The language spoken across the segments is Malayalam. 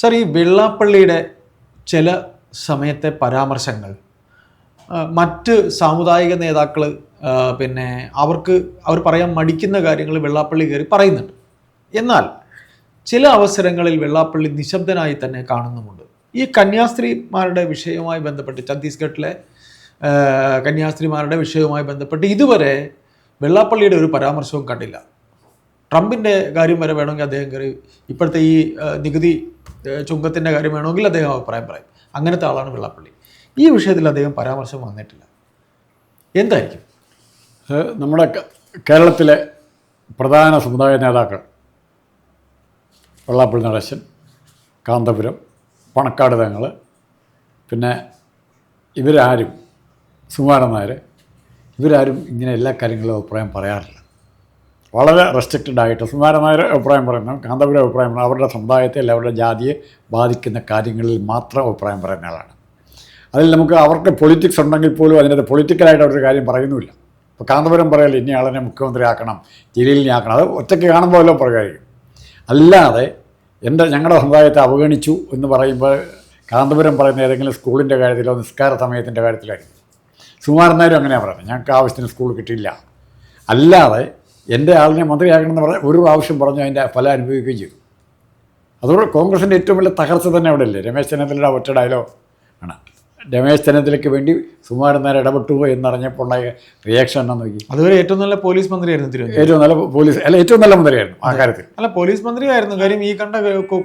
സാർ ഈ വെള്ളാപ്പള്ളിയുടെ ചില സമയത്തെ പരാമർശങ്ങൾ മറ്റ് സാമുദായിക നേതാക്കൾ പിന്നെ അവർക്ക് അവർ പറയാൻ മടിക്കുന്ന കാര്യങ്ങൾ വെള്ളാപ്പള്ളി കയറി പറയുന്നുണ്ട്. എന്നാൽ ചില അവസരങ്ങളിൽ വെള്ളാപ്പള്ളി നിശബ്ദനായി തന്നെ കാണുന്നുമുണ്ട്. ഈ കന്യാസ്ത്രീമാരുടെ വിഷയവുമായി ബന്ധപ്പെട്ട് ഛത്തീസ്ഗഡിലെ കന്യാസ്ത്രീമാരുടെ വിഷയവുമായി ബന്ധപ്പെട്ട് ഇതുവരെ വെള്ളാപ്പള്ളിയുടെ ഒരു പരാമർശവും കണ്ടില്ല. ട്രംപിന്റെ കാര്യം വരെ വേണമെങ്കിൽ അദ്ദേഹം കയറി ഇപ്പോഴത്തെ ഈ നികുതി ചുങ്കത്തിന്റെ കാര്യം വേണമെങ്കിൽ അദ്ദേഹം അഭിപ്രായം പറയും. അങ്ങനത്തെ ആളാണ് വെള്ളാപ്പള്ളി. ഈ വിഷയത്തിൽ അദ്ദേഹം പരാമർശം വന്നിട്ടില്ല. എന്തായിരിക്കും? നമ്മുടെ കേരളത്തിലെ പ്രധാന സമുദായ നേതാക്കൾ വെള്ളാപ്പള്ളി നടേശൻ കാന്തപുരം പണക്കാട് തങ്ങൾ പിന്നെ ഇവരാരും സുകുമാരൻ നായർ ഇവരാരും ഇങ്ങനെ എല്ലാ കാര്യങ്ങളും അഭിപ്രായം പറയാറില്ല. വളരെ റെസ്ട്രിക്റ്റഡ് ആയിട്ട് സുന്ദരമായ അഭിപ്രായം പറയുന്നു കാന്തപുര അഭിപ്രായം പറയുന്നത് അവരുടെ സമുദായത്തെ അല്ല അവരുടെ ജാതിയെ ബാധിക്കുന്ന കാര്യങ്ങളിൽ മാത്രം അഭിപ്രായം പറയുന്ന ആളാണ്. അതിൽ നമുക്ക് അവർക്ക് പൊളിറ്റിക്സ് ഉണ്ടെങ്കിൽ പോലും അതിനകത്ത് പൊളിറ്റിക്കലായിട്ട് അവരൊരു കാര്യം പറയുന്നുമില്ല. ഇപ്പോൾ കാന്തപുരം പറയല്ലേ ഇനി ആളിനെ മുഖ്യമന്ത്രി ആക്കണം ജലീലിനെ ആക്കണം. അത് ഒറ്റയ്ക്ക് കാണുമ്പോൾ അല്ലോ പറയുമായിരിക്കും അല്ലാതെ എന്റെ ഞങ്ങളുടെ സമുദായത്തെ അവഗണിച്ചു എന്ന് പറയുമ്പോൾ കാന്തപുരം പറയുന്ന ഏതെങ്കിലും സ്കൂളിന്റെ കാര്യത്തിലോ നിസ്കാര സമയത്തിന്റെ കാര്യത്തിലായിരിക്കും സുകുമാരൻ നായരും അങ്ങനെയാണ് പറയുന്നത്. ഞങ്ങൾക്ക് ആവശ്യത്തിന് സ്കൂൾ കിട്ടിയില്ല. അല്ലാതെ എന്റെ ആളിനെ മന്ത്രിയാക്കണമെന്ന് പറഞ്ഞ ഒരു പ്രാവശ്യം പറഞ്ഞു അതിന്റെ ഫലം അനുഭവിക്കുകയും ചെയ്തു. അതോടെ കോൺഗ്രസിന്റെ ഏറ്റവും വലിയ തകർച്ച തന്നെ അവിടെ അല്ലേ രമേശ് ചെന്നിത്തലയുടെ ഒറ്റ ഡയലോഗ്. ആണ്. രമേശ് ചെന്നിത്തലയ്ക്ക് വേണ്ടി സുമാരൻ നേരെ ഇടപെട്ടു എന്നറിഞ്ഞപ്പോൾ ഉണ്ടായ റിയാക്ഷൻ എന്നാ നോക്കി. അതുവരെ ഏറ്റവും നല്ല പോലീസ് മന്ത്രിയായിരുന്നു തിരുവനന്തപുരം. ഏറ്റവും നല്ല പോലീസ് അല്ല ഏറ്റവും നല്ല മന്ത്രിയായിരുന്നു ആ കാര്യത്തിൽ. അല്ല പോലീസ് മന്ത്രിയായിരുന്നു. കാര്യം ഈ കണ്ട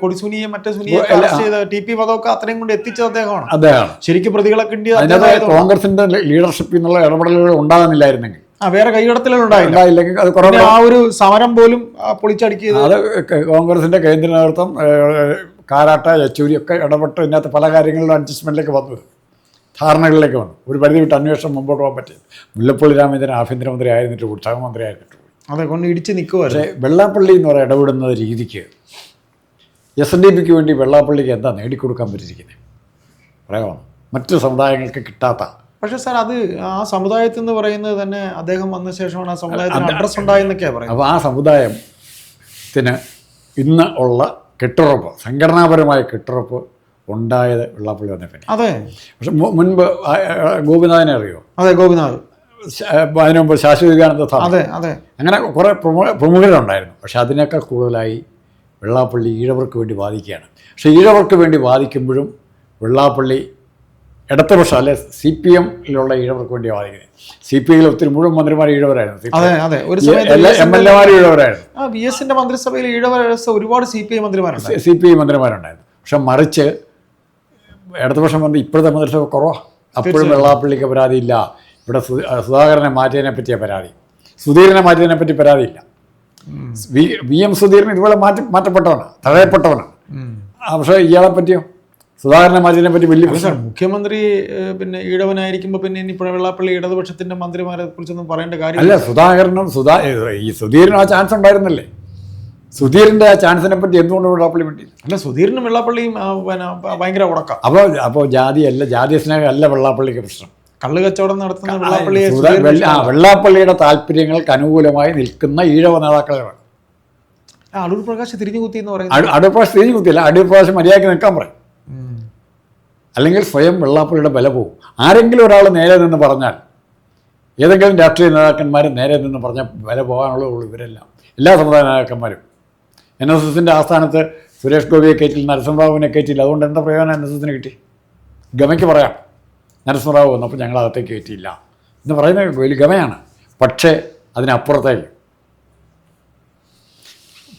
കൊടിസുനിയെ മറ്റേ സുനിയെ ടി പി വധമൊക്കെ അത്രയും കൊണ്ട് എത്തിച്ചത് അദ്ദേഹമാണ്. അദ്ദേഹമാണ് ശരിക്കും പ്രതികളൊക്കെ. കോൺഗ്രസിന്റെ ലീഡർഷിപ്പിൽ നിന്നുള്ള ഇടപെടലുകൾ ഉണ്ടാകുന്നില്ലായിരുന്നെങ്കിൽ വേറെ കൈകടത്തലുണ്ടായില്ല അത് ആ ഒരു സമരം പോലും പൊളിച്ചടിക്കുന്നത് പൊളിച്ചടുക്കിയത് അത് കോൺഗ്രസിന്റെ കേന്ദ്ര നേതൃത്വം കാരാട്ട യെച്ചൂരി ഒക്കെ ഇടപെട്ട് ഇതിനകത്ത് പല കാര്യങ്ങളിലും അഡ്ജസ്റ്റ്മെന്റിലേക്ക് വന്നത് ധാരണകളിലേക്ക് വന്നു. ഒരു പരിധി വിട്ട് അന്വേഷണം മുമ്പോട്ട് പോകാൻ പറ്റി മുല്ലപ്പള്ളി രാമചന്ദ്രൻ ആഭ്യന്തരമന്ത്രി ആയിരുന്നിട്ട് പോയി സഹമന്ത്രി ആയിരുന്നിട്ട് അതെ കൊണ്ട് ഇടിച്ച് നിൽക്കുക പക്ഷേ വെള്ളാപ്പള്ളി എന്ന് പറയുന്ന ഇടപെടുന്ന രീതിക്ക് എസ് എൻ ഡി പിക്ക് വേണ്ടി വെള്ളാപ്പള്ളിക്ക് എന്താ നേടിക്കൊടുക്കാൻ പറ്റിയിരിക്കുന്നത് പറയാമോ? മറ്റു സമുദായങ്ങൾക്ക് കിട്ടാത്ത പക്ഷെ സാർ അത് ആ സമുദായത്തിൽ നിന്ന് പറയുന്നത് തന്നെ അദ്ദേഹം വന്ന ശേഷമാണ് ആ സമുദായത്തിന് അഡ്രസ് ഉണ്ടായെന്നൊക്കെയാണ് പറയുന്നത്. അപ്പോൾ ആ സമുദായത്തിന് ഇന്ന് ഉള്ള കെട്ടുറപ്പ് സംഘടനാപരമായ കെട്ടുറപ്പ് ഉണ്ടായത് വെള്ളാപ്പള്ളി വന്ന പിന്നെ. അതെ. പക്ഷെ മുൻപ് ഗോപിനാഥനെ അറിയോ? അതെ ഗോപിനാഥ്. അതിനു മുമ്പ് ശാശ്വത വിവേകാനന്ദ അതെ അതെ. അങ്ങനെ കുറേ പ്രമുഖ പ്രമുഖരുണ്ടായിരുന്നു. പക്ഷെ അതിനേക്കാൾ കൂടുതലായി വെള്ളാപ്പള്ളി ഈഴവർക്ക് വേണ്ടി വാദിക്കുകയാണ്. പക്ഷേ ഈഴവർക്ക് വേണ്ടി വാദിക്കുമ്പോഴും വെള്ളാപ്പള്ളി ഇടതുപക്ഷം അല്ലെ സി പി എമ്മിലുള്ള ഈഴവർക്ക് വേണ്ടി വാദിക്കുന്നത് സി പി ഐയിൽ ഒത്തിരി മുഴുവൻ മന്ത്രിമാർ ഈഴവരായിരുന്നു. അതെ അതെ. ഒരു എം എൽ എമാർ ഈഴവരായിരുന്നു. ആ വി എസിന്റെ മന്ത്രിസഭയിൽ ഈഴവ ഒരുപാട് സി പി ഐ മന്ത്രിമാരുണ്ട് സി പി ഐ മന്ത്രിമാരുണ്ടായിരുന്നു. പക്ഷെ മറിച്ച് ഇടതുപക്ഷം മന്ത്രി ഇപ്പോഴത്തെ മന്ത്രിസഭ കുറവാ. അപ്പോഴും വെള്ളാപ്പള്ളിക്ക് പരാതിയില്ല ഇവിടെ സുധാകരനെ മാറ്റിയതിനെ പറ്റിയ പരാതി. സുധീരനെ മാറ്റിയതിനെ പറ്റി പരാതിയില്ല വി വി എം സുധീരൻ ഇതുപോലെ മാറ്റി മാറ്റപ്പെട്ടവനാണ് തഴയപ്പെട്ടവനാണ് പക്ഷേ ഇയാളെ പറ്റിയോ? സുധാകരനെ മാറ്റിയതിനെ പറ്റി വലിയ സാർ മുഖ്യമന്ത്രി പിന്നെ ഈഴവനായിരിക്കുമ്പോൾ പിന്നെ ഇനി വെള്ളാപ്പള്ളി ഇടതുപക്ഷത്തിന്റെ മന്ത്രിമാരെ കുറിച്ചൊന്നും പറയേണ്ട കാര്യം അല്ല സുധാകരനും സുധാ ഈ സുധീരനും ആ ചാൻസ് ഉണ്ടായിരുന്നല്ലേ? സുധീരന്റെ ആ ചാൻസിനെ പറ്റി എന്തുകൊണ്ട് വെള്ളാപ്പള്ളി വേണ്ടി അല്ല സുധീറിനും വെള്ളാപ്പള്ളിയും പിന്നെ ഭയങ്കര ഉടക്കം. അപ്പോൾ അപ്പോൾ ജാതിയല്ല ജാതി സ്നേഹം അല്ല വെള്ളാപ്പള്ളിക്ക് പ്രശ്നം. കള്ള് കച്ചവടം നടത്തുന്ന വെള്ളാപ്പള്ളിയെ വെള്ളാപ്പള്ളിയുടെ താല്പര്യങ്ങൾക്ക് അനുകൂലമായി നിൽക്കുന്ന ഈഴവ നേതാക്കളാണ് അടൂർ പ്രകാശ് തിരിഞ്ഞു കുത്തി എന്ന് പറയുന്നത്. അടൂർ പ്രകാശ് തിരിഞ്ഞു കുത്തിയില്ല അടൂർ പ്രകാശ് മര്യാദയ്ക്ക് നിൽക്കാൻ പറയും. അല്ലെങ്കിൽ സ്വയം വെള്ളാപ്പള്ളിയുടെ ബല പോവും. ആരെങ്കിലും ഒരാൾ നേരെ നിന്ന് പറഞ്ഞാൽ ഏതെങ്കിലും രാഷ്ട്രീയ നേതാക്കന്മാർ നേരെ നിന്ന് പറഞ്ഞാൽ വില പോകാനുള്ളൂ ഇവരെല്ലാം. എല്ലാ സമുദായ നേതാക്കന്മാരും. എൻ എസ് എസിന്റെ ആസ്ഥാനത്ത് സുരേഷ് ഗോപിയെ കയറ്റില്ല നരസിംഹറാവുവിനെ കയറ്റില്ല. അതുകൊണ്ട് എന്താ പ്രയോജനം എൻ എസ് എസിന് കിട്ടി? ഗമയ്ക്ക് പറയാം. നരസിംഹറാവു വന്നപ്പോൾ ഞങ്ങൾ അകത്തേക്ക് കയറ്റിയില്ല. എന്ന് പറയുന്നത് വലിയ ഗമയാണ്. പക്ഷേ അതിനപ്പുറത്തേക്ക്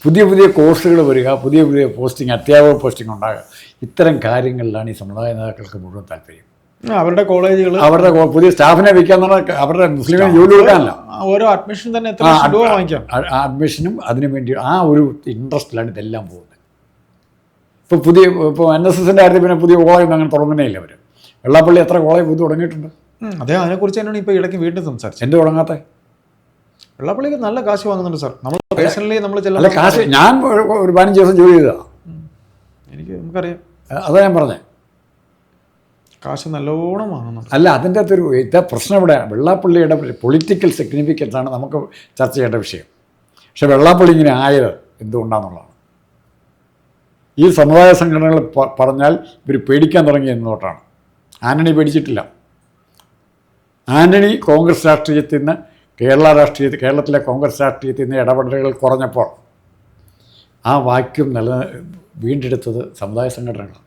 പുതിയ പുതിയ കോഴ്സുകൾ വരിക പുതിയ പുതിയ പോസ്റ്റിംഗ് അധ്യാപക പോസ്റ്റിംഗ് ഉണ്ടാകുക. ഇത്തരം കാര്യങ്ങളിലാണ് ഈ സമുദായ നേതാക്കൾക്ക് മുഴുവൻ താല്പര്യം. അവരുടെ കോളേജുകൾ അവരുടെ പുതിയ സ്റ്റാഫിനെ വയ്ക്കാന്ന് പറഞ്ഞാൽ അവരുടെ മുസ്ലിമിനെ ജോലി കൊടുക്കാനല്ല. ഓരോ അഡ്മിഷൻ തന്നെ അഡ്മിഷനും അതിനു വേണ്ടി ആ ഒരു ഇൻട്രസ്റ്റിലാണ് ഇതെല്ലാം പോകുന്നത്. ഇപ്പോൾ പുതിയ ഇപ്പോൾ എൻ എസ് എസിന്റെ കാര്യത്തിൽ പിന്നെ പുതിയ കോളേജ് അങ്ങനെ തുടങ്ങുന്നേ ഇല്ല അവർ വെള്ളാപ്പള്ളി എത്ര കോളേജ് പുതിയ തുടങ്ങിയിട്ടുണ്ട്? അതെ അദ്ദേഹം അതിനെക്കുറിച്ച് തന്നെയാണ് ഇപ്പോൾ ഇടയ്ക്ക് വീണ്ടും സംസാരിച്ചത്. എന്ത് തുടങ്ങാത്ത? വെള്ളാപ്പള്ളിക്ക് നല്ല കാശ് വാങ്ങുന്നുണ്ട് സാർ. നമ്മൾ പേഴ്സണലി നമ്മൾ ചില കാശ് ഞാൻ ഒരു- പതിനഞ്ച് ദിവസം ജോലി ചെയ്തതാണ് എനിക്ക് നമുക്കറിയാം. അതാ ഞാൻ പറഞ്ഞത് കാശ് നല്ലോണം വാങ്ങുന്നുണ്ട് അല്ല അതിന്റെ അകത്തൊരു ഇതാ പ്രശ്നം ഇവിടെ. വെള്ളാപ്പള്ളിയുടെ പൊളിറ്റിക്കൽ സിഗ്നിഫിക്കൻസ് ആണ് നമുക്ക് ചർച്ച ചെയ്യേണ്ട വിഷയം. പക്ഷെ വെള്ളാപ്പള്ളി ഇങ്ങനെ ആയത് എന്തുകൊണ്ടാണെന്നുള്ളതാണ് ഈ സമുദായ സംഘടനകൾ പറഞ്ഞാൽ ഇവർ പേടിക്കാൻ തുടങ്ങി എന്നോട്ടാണ്. ആന്റണി പേടിച്ചിട്ടില്ല. ആന്റണി കോൺഗ്രസ് രാഷ്ട്രീയത്തിൽ നിന്ന് കേരള രാഷ്ട്രീയത്തിൽ കേരളത്തിലെ കോൺഗ്രസ് രാഷ്ട്രീയത്തിൽ നിന്ന് ഇടപെടലുകൾ കുറഞ്ഞപ്പോൾ ആ വാക്യം നില വീണ്ടെടുത്തത് സമുദായ സംഘടനകളാണ്.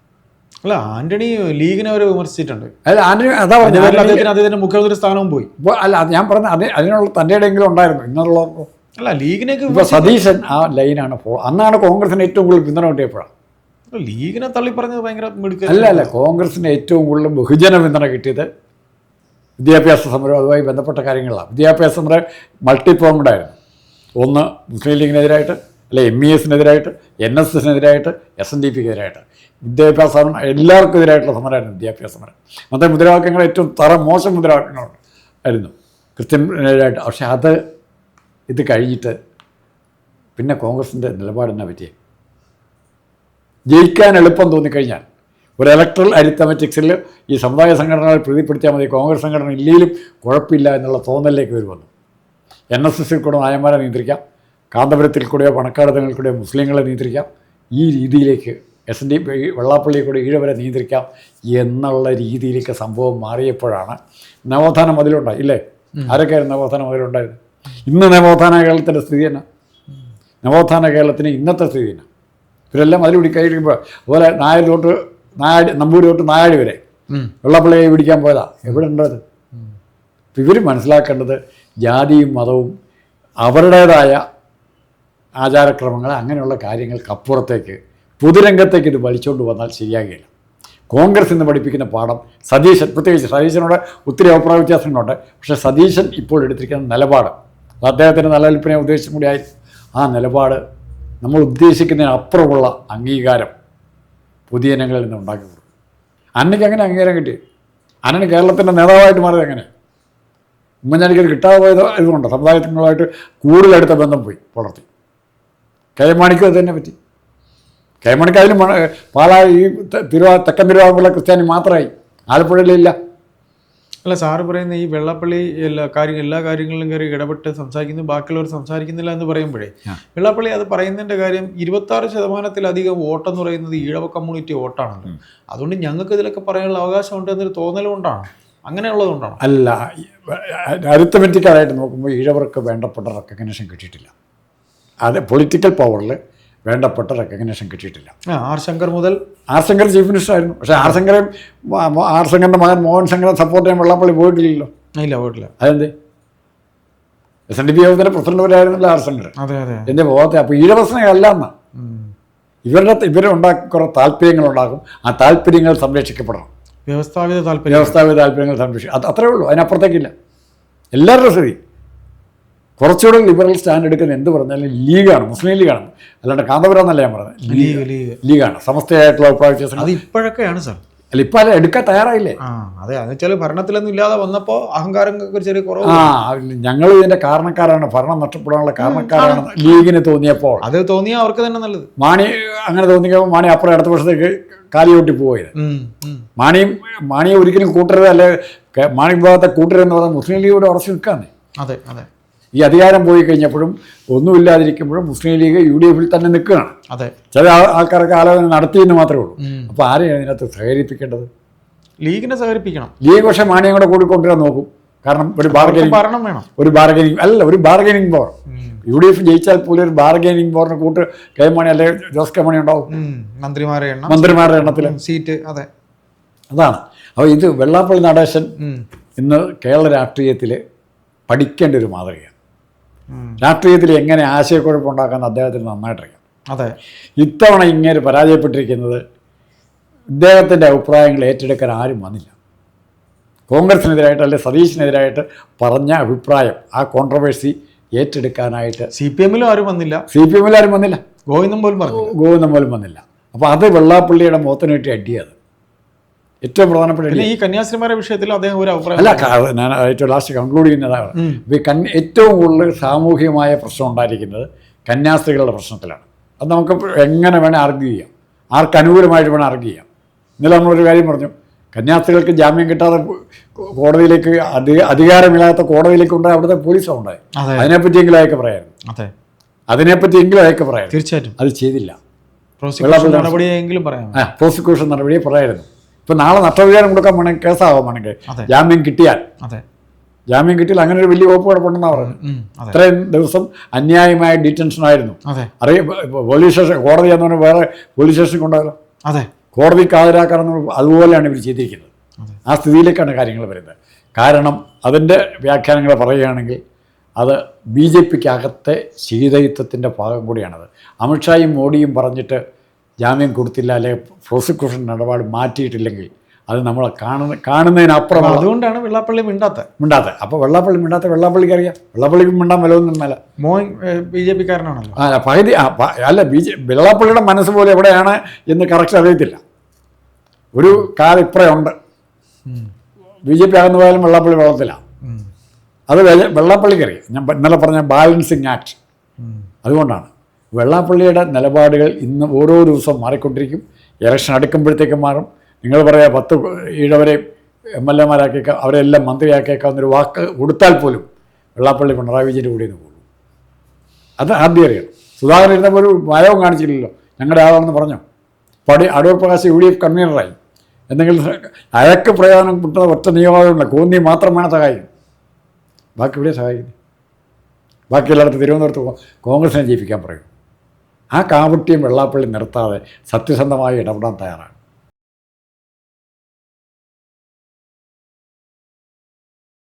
അല്ല ആന്റണി ലീഗിനെ അവരെ വിമർശിച്ചിട്ടുണ്ട്. അല്ല ആന്റണി അതാ പറഞ്ഞു പറഞ്ഞത് അദ്ദേഹത്തിന് അദ്ദേഹത്തിന്റെ മുഖ്യമന്ത്രി സ്ഥാനവും പോയി. അല്ല ഞാൻ പറഞ്ഞ അത് അതിനുള്ള തന്റെ ഇടയെങ്കിലും ഉണ്ടായിരുന്നു. ഇന്നുള്ള അല്ല ലീഗിനൊക്കെ ഇപ്പോൾ സതീശൻ ആ ലൈനാണ് അന്നാണ് കോൺഗ്രസിന് ഏറ്റവും കൂടുതൽ പിന്തുണ കിട്ടിയപ്പോഴാണ്. ലീഗിനെ തള്ളി പറഞ്ഞത് ഭയങ്കര അല്ല അല്ല കോൺഗ്രസിന് ഏറ്റവും കൂടുതൽ ബഹുജന പിന്തുണ കിട്ടിയത് വിദ്യാഭ്യാസ സമരം അതുമായി ബന്ധപ്പെട്ട കാര്യങ്ങളാണ്. വിദ്യാഭ്യാസ സമരം മൾട്ടി ആയിരുന്നു. ഒന്ന് മുസ്ലിം ലീഗിനെതിരായിട്ട് അല്ലെ എം ഇ എസിനെതിരായിട്ട് എൻ എസ് എസിനെതിരായിട്ട് എസ് എൻ ഡി പിക്ക് എതിരായിട്ട് വിദ്യാഭ്യാസ സമരം എല്ലാവർക്കും എതിരായിട്ടുള്ള സമരമായിരുന്നു വിദ്യാഭ്യാസ സമരം. അന്നത്തെ മുദ്രാവാക്യങ്ങൾ ഏറ്റവും തറ മോശം മുദ്രാവാക്യങ്ങൾ ആയിരുന്നു ക്രിസ്ത്യനെതിരായിട്ട് പക്ഷേ അത് ഇത് കഴിഞ്ഞിട്ട് പിന്നെ കോൺഗ്രസിന്റെ നിലപാടിനെ പറ്റിയേ? ജയിക്കാൻ എളുപ്പം തോന്നിക്കഴിഞ്ഞാൽ ഒരു ഇലക്ട്രൽ അരിത്തമെറ്റിക്സിൽ ഈ സമുദായ സംഘടനകളെ പ്രീതിപ്പെടുത്തിയാൽ മതി കോൺഗ്രസ് സംഘടന ഇല്ലെങ്കിലും കുഴപ്പമില്ല എന്നുള്ള തോന്നലിലേക്ക് ഇവർ വന്നു. എൻ എസ് എസിൽ കൂടെ നായന്മാരെ നിയന്ത്രിക്കാം. കാന്തപുരത്തിൽ കൂടെയോ പണക്കാടത്തിൽ കൂടെയോ മുസ്ലിങ്ങളെ നിയന്ത്രിക്കാം. ഈ രീതിയിലേക്ക് എസ് എൻ ഡി വെള്ളാപ്പള്ളിയെ കൂടെ ഈഴവരെ നിയന്ത്രിക്കാം എന്നുള്ള രീതിയിലേക്ക് സംഭവം മാറിയപ്പോഴാണ് നവോത്ഥാനം മതിലുണ്ടായി ഇല്ലേ? ആരൊക്കെയായിരുന്നു നവോത്ഥാനം മതിലുണ്ടായത് ഇന്ന് നവോത്ഥാന കേരളത്തിന്റെ സ്ഥിതി തന്നെ നവോത്ഥാന കേരളത്തിന് ഇന്നത്തെ സ്ഥിതി തന്നെ ഇവരെല്ലാം അതിൽ പിടി കഴിയുമ്പോൾ അതുപോലെ നായർ തൊട്ട് നായാടി നമ്പൂരി തൊട്ട് നായാടി വരെ. വെള്ളപ്പള്ളിയെ പിടിക്കാൻ പോയതാ. എവിടെ ഉണ്ടത് ഇവർ മനസ്സിലാക്കേണ്ടത് ജാതിയും മതവും അവരുടേതായ ആചാരക്രമങ്ങൾ അങ്ങനെയുള്ള കാര്യങ്ങൾക്കപ്പുറത്തേക്ക് പൊതുരംഗത്തേക്ക് ഇത് വലിച്ചുകൊണ്ട് വന്നാൽ ശരിയാകില്ല. കോൺഗ്രസ് ഇന്ന് പഠിപ്പിക്കുന്ന പാഠം സതീശൻ പ്രത്യേകിച്ച് സതീശനോട് ഒത്തിരി അഭിപ്രായ വ്യത്യാസങ്ങളുണ്ട്. പക്ഷേ സതീശൻ ഇപ്പോൾ എടുത്തിരിക്കുന്ന നിലപാട് അത് അദ്ദേഹത്തിന്റെ നിലനിൽപ്പിനെ ഉദ്ദേശിച്ചും കൂടി ആ നിലപാട് നമ്മൾ ഉദ്ദേശിക്കുന്നതിന് അപ്പുറമുള്ള അംഗീകാരം ഇനങ്ങളിൽ നിന്ന് ഉണ്ടാക്കി കൊടുക്കും. അന്നയ്ക്ക് അങ്ങനെ അംഗീകാരം കിട്ടി? അന്നന് കേരളത്തിന്റെ നേതാവായിട്ട് മാറിയത് എങ്ങനെ? ഉമ്മൻചാണ്ടിക്ക് കിട്ടാതെ പോയത് ഇതുകൊണ്ട് സമുദായങ്ങളുമായിട്ട് കൂടുതലെടുത്ത ബന്ധം പോയി പുലർത്തി. കെ മാണിക്കും അത് തന്നെ പറ്റി. കെ അതിലും പാലാ ഈ തിരുവാ തെക്കൻ തിരുവാങ്കുള്ള ക്രിസ്ത്യാനി മാത്രമായി. ആലപ്പുഴയിലില്ല. അല്ല സാറ് പറയുന്ന ഈ വെള്ളാപ്പള്ളി എല്ലാ കാര്യം എല്ലാ കാര്യങ്ങളിലും കയറി ഇടപെട്ട് സംസാരിക്കുന്നു ബാക്കിയുള്ളവർ സംസാരിക്കുന്നില്ല എന്ന് പറയുമ്പോഴേ വെള്ളപ്പള്ളി അത് പറയുന്നതിന്റെ കാര്യം ഇരുപത്തി ആറ് ശതമാനത്തിലധികം വോട്ടെന്ന് പറയുന്നത് ഈഴവ കമ്മ്യൂണിറ്റി വോട്ടാണല്ലോ. അതുകൊണ്ട് ഞങ്ങൾക്ക് ഇതിലൊക്കെ പറയാനുള്ള അവകാശമുണ്ട് എന്നൊരു തോന്നലുകൊണ്ടാണ് അങ്ങനെയുള്ളതുകൊണ്ടാണ് അങ്ങനെയുള്ളത് കൊണ്ടാണ്. അല്ല അരിത്തമെറ്റിക്കലായിട്ട് നോക്കുമ്പോൾ ഈഴവർക്ക് വേണ്ടപ്പെട്ട റെക്കഗ്നേഷൻ കിട്ടിയിട്ടില്ല. അത് പൊളിറ്റിക്കൽ പവറിൽ വേണ്ടപ്പെട്ട റെക്കഗ്നേഷൻ കിട്ടിയിട്ടില്ല. ആർ ശങ്കർ മുതൽ ആർ ശങ്കർ ചീഫ് മിനിസ്റ്റർ ആയിരുന്നു. പക്ഷേ ആർ ശങ്കറെ ആർ ശങ്കറിന്റെ മകൻ മോഹൻ ശങ്കറെ സപ്പോർട്ട് ചെയ്യാൻ വെള്ളാപ്പള്ളി പോയിട്ടില്ലല്ലോ. ഇല്ല പോയിട്ടില്ല. അതെന്തേ? എസ് എൻ ഡി പി യോഗത്തിന്റെ പ്രസിഡന്റ് വരെയായിരുന്നല്ലോ ആർ ശങ്കർ. എന്റെ പോകത്തെ അപ്പോൾ ഈഴവസ്നേഹമല്ല എന്നാ ഇവരുടെ ഇവരുടെ ഇവരുണ്ടാക്കി കുറേ താല്പര്യങ്ങളുണ്ടാകും. ആ താല്പര്യങ്ങൾ സംരക്ഷിക്കപ്പെടണം. വ്യവസ്ഥാപിത താല്പര്യം വ്യവസ്ഥാപിത താല്പര്യങ്ങൾ സംരക്ഷിക്കും അത് അത്രേ ഉള്ളൂ. അതിനപ്പുറത്തേക്കില്ല. എല്ലാവരുടെ സ്ഥിതി. കുറച്ചുകൂടെ ലിബറൽ സ്റ്റാൻഡ് എടുക്കുന്ന എന്ത് പറഞ്ഞാലും ലീഗാണ് മുസ്ലിം ലീഗാണ്. അല്ലാണ്ട് കാന്തപുരം എന്നല്ല ഞാൻ പറഞ്ഞത്. League league ലീഗാണ്. സമസ്തയായിട്ടുള്ള അഭിപ്രായ അത് ഇപ്പോഴൊക്കെയാണ് സാർ. അല്ല ഇപ്പം അത് എടുക്കാൻ തയ്യാറായില്ലേ? അതെ. അത് വെച്ചാൽ ഭരണത്തിലൊന്നും ഇല്ലാതെ വന്നപ്പോ അഹങ്കാരം ചെറിയ കുറവ് ആ ഞങ്ങൾ ഇതിന്റെ കാരണക്കാരാണ്. ഭരണം നഷ്ടപ്പെടാനുള്ള കാരണക്കാരാണ് ലീഗിന് തോന്നിയപ്പോൾ. അത് തോന്നിയാൽ അവർക്ക് തന്നെ നല്ലത്. മാണി അങ്ങനെ തോന്നിയപ്പോൾ മാണി അപ്പുറം അടുത്ത വർഷത്തേക്ക് കാലിയോട്ടി പോയത്. മാണിയും മാണിയെ ഒരിക്കലും കൂട്ടരുത് അല്ലെ മാണി വിഭാഗത്തെ കൂട്ടരുതെന്ന് പറഞ്ഞാൽ മുസ്ലിം ലീഗോട് ഉറച്ചു നിൽക്കാന്നേ. അതെ അതെ. ഈ അധികാരം പോയി കഴിഞ്ഞപ്പോഴും ഒന്നുമില്ലാതിരിക്കുമ്പോഴും മുസ്ലിം ലീഗ് യു ഡി എഫിൽ തന്നെ നിൽക്കുകയാണ്. അതെ. ചില ആൾക്കാരൊക്കെ ആലോചന നടത്തിയെന്ന് മാത്രമേ ഉള്ളൂ. അപ്പോൾ ആരെയാണ് ഇതിനകത്ത് സഹകരിപ്പിക്കേണ്ടത്? ലീഗിനെ സഹകരിപ്പിക്കണം. ലീഗ് പക്ഷേ മാണിയും കൂടെ കൂടി കൊണ്ടുവരാൻ നോക്കും. കാരണം ഒരു ബാർഗനിങ് ഭരണം വേണം. ഒരു ബാർഗനിങ് അല്ല ഒരു bargaining power. U D F ജയിച്ചാൽ പോലും ഒരു ബാർഗനിങ് പവറിന് കൂട്ട് കെ എം മാണി അല്ലെങ്കിൽ ജോസ് കെ മണി ഉണ്ടാവും. മന്ത്രിമാരുടെ മന്ത്രിമാരെ എണ്ണം. മന്ത്രിമാരുടെ എണ്ണത്തിൽ. സീറ്റ് അതെ. അതാണ്. അപ്പോൾ ഇത് വെള്ളാപ്പള്ളി നടേശൻ. ഇന്ന് കേരള രാഷ്ട്രീയത്തിൽ പഠിക്കേണ്ട ഒരു മാതൃകയാണ്. രാഷ്ട്രീയത്തിൽ എങ്ങനെ ആശയക്കുഴപ്പമുണ്ടാക്കാമെന്ന് അദ്ദേഹത്തിന് നന്നായിട്ടറിയാം. അതെ. ഇത്തവണ ഇങ്ങനെ പരാജയപ്പെട്ടിരിക്കുന്നത് ഇദ്ദേഹത്തിന്റെ അഭിപ്രായങ്ങൾ ഏറ്റെടുക്കാൻ ആരും വന്നില്ല. കോൺഗ്രസിനെതിരായിട്ട് അല്ലെങ്കിൽ സതീഷിനെതിരായിട്ട് പറഞ്ഞ അഭിപ്രായം ആ കോൺട്രവേഴ്സി ഏറ്റെടുക്കാനായിട്ട് സി പി എമ്മിലും ആരും വന്നില്ല. സി പി എമ്മിൽ ആരും വന്നില്ല. ഗോവിന്ദൻ പോലും പറഞ്ഞു ഗോവിന്ദൻ പോലും വന്നില്ല. അപ്പോൾ അത് വെള്ളാപ്പള്ളിയുടെ മുഖത്തിന് കിട്ടിയ അടിയത് ഏറ്റവും പ്രധാനപ്പെട്ട ഈ കന്യാസ്ത്രീമാരെ വിഷയത്തിൽ അദ്ദേഹം ഒരു അഭിപ്രായം അല്ല ഞാൻ ഏറ്റവും ലാസ്റ്റ് കൺക്ലൂഡ് ചെയ്യുന്നതാണ്. ഏറ്റവും കൂടുതൽ സാമൂഹികമായ പ്രശ്നം ഉണ്ടായിരിക്കുന്നത് കന്യാസ്ത്രീകളുടെ പ്രശ്നത്തിലാണ്. അത് നമുക്ക് എങ്ങനെ വേണേൽ ആർഗ്യൂ ചെയ്യാം. ആർക്ക് അനുകൂലമായിട്ട് വേണേൽ ആർഗ്യൂ ചെയ്യാം. ഇന്നലെ നമ്മളൊരു കാര്യം പറഞ്ഞു. കന്യാസ്ത്രീകൾക്ക് ജാമ്യം കിട്ടാതെ കോടതിയിലേക്ക് അധി അധികാരമില്ലാത്ത കോടതിയിലേക്ക് ഉണ്ടായ അവിടുത്തെ പോലീസ് ഉണ്ടായി അതിനെപ്പറ്റി എങ്കിലും അയക്കെ പറയായിരുന്നു. അതെ. അതിനെപ്പറ്റി എങ്കിലും അയക്കെ പറയാം തീർച്ചയായിട്ടും. അത് ചെയ്തില്ല. പ്രോസിക്യൂഷൻ നടപടിയെങ്കിലും പറയാം. പ്രോസിക്യൂഷൻ നടപടിയെ പറയായിരുന്നു. ഇപ്പം നാളെ നഷ്ടപരിഹാരം കൊടുക്കാൻ വേണമെങ്കിൽ കേസാവാൻ വേണമെങ്കിൽ. ജാമ്യം കിട്ടിയാൽ. ജാമ്യം കിട്ടിയാൽ അങ്ങനെ ഒരു വലിയ വകുപ്പ് കിടപ്പുണ്ടെന്നാണ് പറയുന്നത്. ഉം, ഇത്രയും ദിവസം അന്യായമായ ഡിറ്റൻഷൻ ആയിരുന്നു. അറിയ പോലീസ് സ്റ്റേഷൻ കോടതി എന്ന് പറഞ്ഞാൽ വേറെ പോലീസ് സ്റ്റേഷൻ കൊണ്ടുപോയാലോ? അതെ. കോടതിക്ക് ഹാജരാക്കാനെന്ന് അതുപോലെയാണ് ഇവർ ചെയ്തിരിക്കുന്നത്. ആ സ്ഥിതിയിലേക്കാണ് കാര്യങ്ങൾ വരുന്നത്. കാരണം അതിന്റെ വ്യാഖ്യാനങ്ങൾ പറയുകയാണെങ്കിൽ അത് ബി ജെ പിക്കകത്തെ ശീതയുദ്ധത്തിന്റെ ഭാഗം കൂടിയാണത്. അമിത്ഷായും മോഡിയും പറഞ്ഞിട്ട് ജാമ്യം കൊടുത്തില്ല അല്ലെങ്കിൽ പ്രോസിക്യൂഷൻ നിലപാട് മാറ്റിയിട്ടില്ലെങ്കിൽ അത് നമ്മൾ കാണുന്ന കാണുന്നതിനപ്പുറം അതുകൊണ്ടാണ് വെള്ളാപ്പള്ളി മിണ്ടാത്ത. മിണ്ടാത്ത. അപ്പോൾ വെള്ളാപ്പള്ളി മിണ്ടാത്ത വെള്ളാപ്പള്ളിക്ക് അറിയാം. വെള്ളാപ്പള്ളിക്ക് മിണ്ടാൻ വിലവൊന്നും മേല മോൻ ബി ജെ പിക്കാരനാണല്ലോ. അല്ല പകുതി അല്ല ബി ജെ വെള്ളാപ്പള്ളിയുടെ മനസ്സ് പോലെ എവിടെയാണ് എന്ന് കറക്റ്റ് അറിയത്തില്ല. ഒരു കാല ഇപ്പറേ ഉണ്ട്. ഉം, ബി ജെ പി ആകുന്ന പോയാലും വെള്ളാപ്പള്ളി വെള്ളത്തിലാണ് അത് വെള്ളാപ്പള്ളിക്ക് വെള്ളാപ്പള്ളിക്കറിയാം ഞാൻ പ- ഇന്നലെ പറഞ്ഞ ബാലൻസിങ് ആക്ട്. അതുകൊണ്ടാണ്. വെള്ളാപ്പള്ളിയുടെ നിലപാടുകൾ ഇന്ന് ഓരോ ദിവസവും മാറിക്കൊണ്ടിരിക്കും. ഇലക്ഷൻ അടുക്കുമ്പോഴത്തേക്കും മാറും. നിങ്ങൾ പറയാ പത്ത് ഈഴവരെ എം എൽ എമാരാക്കിയേക്കാം അവരെല്ലാം മന്ത്രിയാക്കിയേക്കാവുന്നൊരു വാക്ക് കൊടുത്താൽ പോലും വെള്ളാപ്പള്ളി പിണറായി വിജയന്റെ കൂടെ നിന്ന് പോകും. അത് ആദ്യം അറിയണം സുധാകരൻ ഇരുന്നപ്പോൾ ഒരു ഭയവും കാണിച്ചില്ലല്ലോ. ഞങ്ങളുടെ ആളാണെന്ന് പറഞ്ഞോ? പടി Adoor Prakash U D F കൺവീനറായി. എന്തെങ്കിലും അയാൾക്ക് പ്രയോജനം കിട്ടുന്ന ഒറ്റ നിയമങ്ങളുണ്ട് കോന്നി മാത്രമാണ് സഹായിക്കും ബാക്കി ഇവിടെ സഹായിക്കുന്നത് ബാക്കി തിരുവനന്തപുരത്ത് കോൺഗ്രസിനെ ജയിപ്പിക്കാൻ പറയും. ആ കാപട്യം വെള്ളാപ്പള്ളി നിർത്താതെ സത്യസന്ധമായി ഇടപെടാൻ തയ്യാറാണ്